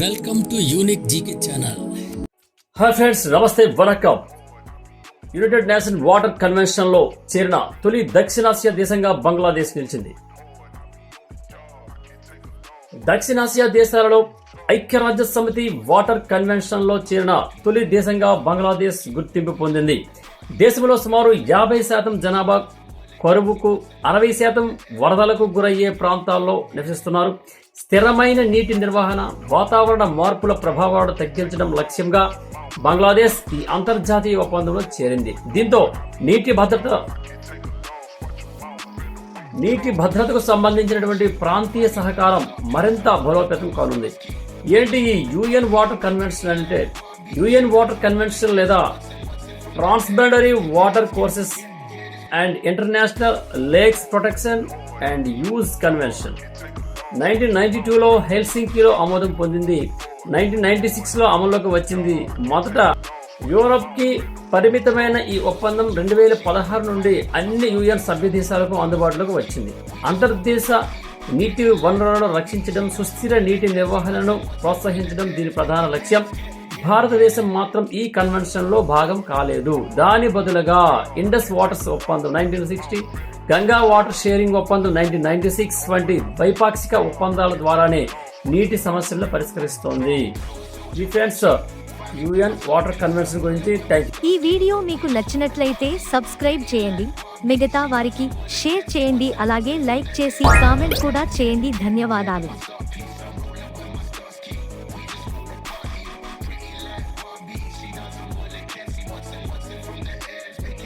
Welcome to unique GK channel hi friends నమస్తే వనకం. United nation water కన్వెన్షన్లో చేరిన తొలి దక్షిణాసియా దేశంగా బంగ్లాదేశ్ నిలిచింది. దక్షిణాసియా దేశాలలో ఐక్యరాజ్య సమితి వాటర్ కన్వెన్షన్లో చేరిన తొలి దేశంగా బంగ్లాదేశ్ గుర్తింపు పొందింది. దేశంలో సుమారు యాభై శాతం జనాభా కరువుకు అరవై శాతం వరదలకు గురయ్యే ప్రాంతాల్లో నివసిస్తున్నారు. స్థిరమైన నీటి నిర్వహణ వాతావరణ మార్పుల ప్రభావాలను తగ్గించడం లక్ష్యంగా బంగ్లాదేశ్ ఈ అంతర్జాతీయ ఒప్పందంలో చేరింది. దీంతో నీటి భద్రత నీటి భద్రతకు సంబంధించినటువంటి ప్రాంతీయ సహకారం మరింత బలోపేతం కానుంది. ఏంటి ఈ యుఎన్ వాటర్ కన్వెన్షన్ అంటే? యుఎన్ వాటర్ కన్వెన్షన్ లేదా transboundary water courses and international lakes protection and use convention. Nineteen ninety టూలో హెల్సింకీలో ఆమోదం పొందింది. నైన్టీన్ నైన్టీ సిక్స్లో అమల్లోకి వచ్చింది. మొదట యూరప్కి పరిమితమైన ఈ ఒప్పందం రెండు వేల పదహారు నుండి అన్ని యుఎన్ సభ్య దేశాలకు అందుబాటులోకి వచ్చింది. అంతర్దేశ నీటి వనరులను రక్షించడం సుస్థిర నీటి నిర్వహణను ప్రోత్సహించడం దీని ప్రధాన లక్ష్యం. భారతదేశం మాత్రం ఈ కన్వెన్షన్లో భాగం కాలేదు. దాని బదులుగా ఇండస్ వాటర్స్ ఒప్పందం nineteen sixty Ganga water sharing ఒప్పందం నైన్టీన్ నైన్టీ సిక్స్ వంటి ద్వైపాక్షిక ఒప్పందాల ద్వారానే నీటి సమస్యలను పరిష్కరిస్తోంది. ఈ యుఎన్ వాటర్ కన్వెన్షన్ గురించి ఈ వీడియో మీకు నచ్చినట్లయితే సబ్స్క్రైబ్ చేయండి. మిగతా వారికి షేర్ చేయండి. అలాగే లైక్ చేసి కామెంట్ కూడా చేయండి. ధన్యవాదాలు.